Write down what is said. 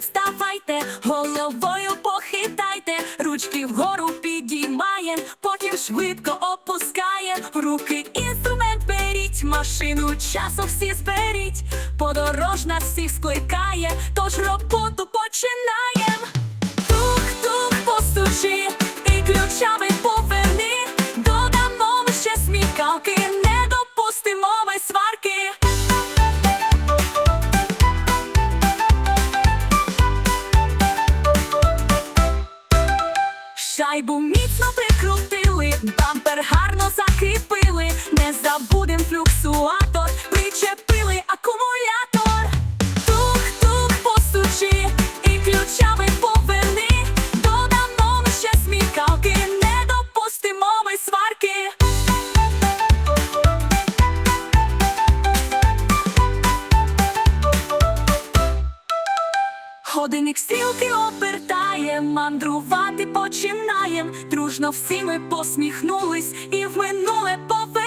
вставайте, головою похитайте, ручки вгору підіймаєм, потім швидко опускаєм. В руки інструмент беріть, машину часу всі зберіть. Подорожна всіх скликає, тож роботу починаєм. Тук-тук постучи і ключами поверни. Додамо ще смікалки, не допустимо Шайбу міцно прикрутили, бампер гарно закріпили, не забудем флюксуатор, Годинник стрілки обертає, мандрувати починаєм. Дружно всі ми посміхнулись і в минуле по